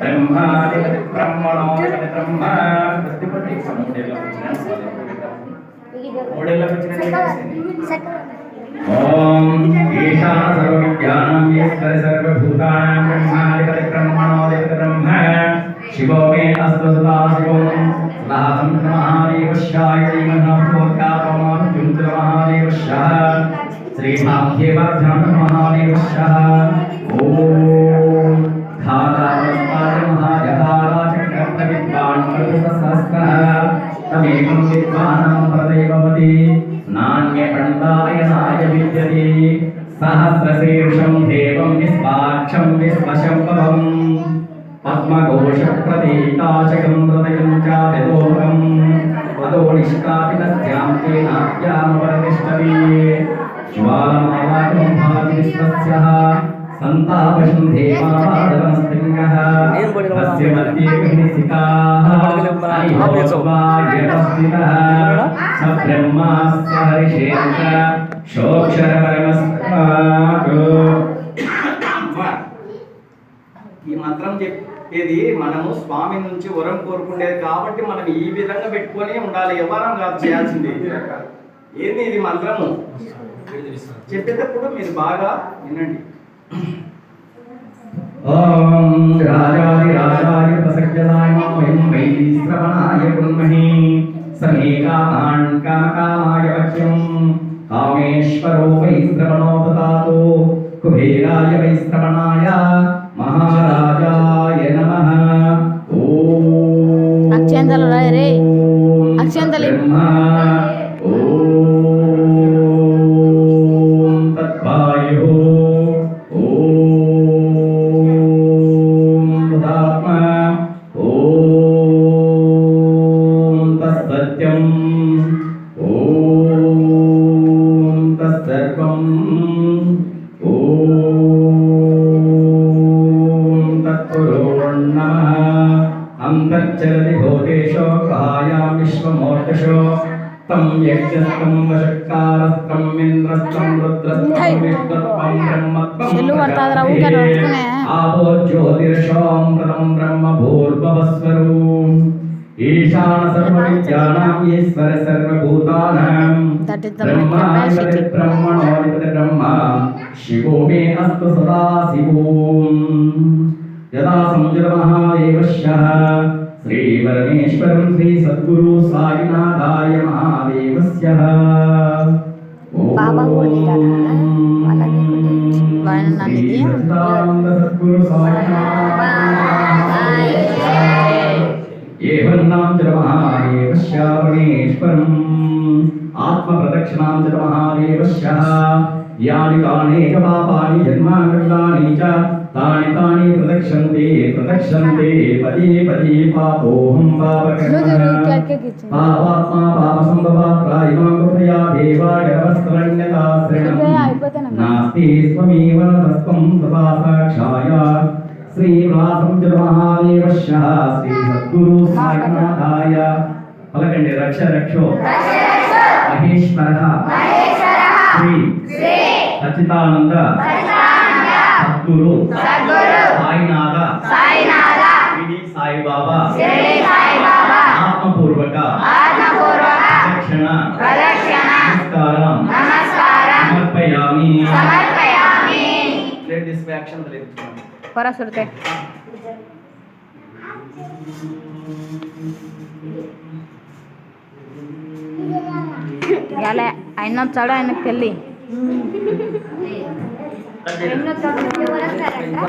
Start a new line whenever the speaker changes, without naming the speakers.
ब्रह्मादिगति ब्रह्मणो ब्रह्म प्रतिपति मॉडल ओम ईशा सर्वज्ञानम ईश्वर सर्वभूतानां ब्रह्मादिगति ब्रह्मणो ब्रह्म शिवो मे अस्तु सदा शिवो सदा महादेवस्याय श्रीमन्नभोगापमानुजुन्द्रमहादेवस्याः श्रीमाध्येवाध्यानमहादेवस्याः ॐ धाता सहस्रशीर्षं देवं निष्पाक्षं निष्पशम्भवम् पद्मघोषप्रतीकाशकं हृदयं चाभिलोकम् पदो निष्कापितस्यां ज्वालमावाकं भाति विश्वस्यः सन्तापशं देवापादवनस्तिङ्गः तस्य मध्ये विनिसिताः हरिहोत्वा यतस्थितः ఈ మంత్రం చెప్పేది మనము స్వామి నుంచి వరం కోరుకునేది కాబట్టి మనం ఈ విధంగా పెట్టుకొని ఉండాలి. ఎవరం కాదు చేయాల్సింది. ఏంది ఇది మంత్రము? చెప్పేటప్పుడు మీరు బాగా వినండి. ఓం రాజాది రాజాయ శ్రవణాయ కుర్మహి. సమే కామాన్ కామకామాయ వక్ష్యం కామేశ్వరో వై శ్రవణో దదాతు కుబేరాయ వై శ్రవణాయ మహారాజాయ నమః ఓం कुर्वन्नः
अन्तर्चरति भूतेषो कहायां विश्वमोर्कषो
तं यज्ञस्तं वशक्कारस्त्रम् इन्द्रस्तं रुद्रस्तं विष्णुत्वं ब्रह्मत्वं आपो ज्योतिर्षोऽमृतं
ब्रह्म भूर्भवस्वरूम् ईशानसर्वविद्यानां
ईश्वर
सर्वभूतानां।
ब्रह्माधिपति ब्रह्मणोऽधिपति शिवो मे अस्तु सदा शिवोम्। యదా సంజల మహాదేవశ్య శ్రీ పరమేశ్వరం శ్రీ సద్గురు సాయినాథాయ మహాదేవస్య ఏవన్నాం చ పరమేశ్వరం ఆత్మప్రదక్షిణాం చ మహాదేవస్య యాని కానేక పాపాని జన్మాకృతాని చ తాని తాని ప్రదక్షంతే ప్రదక్షంతే పదే పదే పాపోహం. పాపాత్మా పాపసంభవాత్రా ఇమాం కృపయా
అయిపోతేనే కదా.
నాస్తి స్వమేవ తత్వం సదా సాక్షాయ శ్రీవాసం చ మహాదేవశ్య శ్రీ సద్గురు సాయినాథాయ పలకండి రక్ష రక్షో మహేశ్వర శ్రీ సచితానంద సద్గురు సాయినాథ షిరిడి సాయిబాబా ఆత్మపూర్వక ప్రదక్షిణ నమస్కారం సమర్పయామి. Let this action తెలియజేయండి.
పొర సుడితే ఎలా ఆయన వచ్చాడు ఆయనకు తెల్లి
ఎవరు వస్తారంట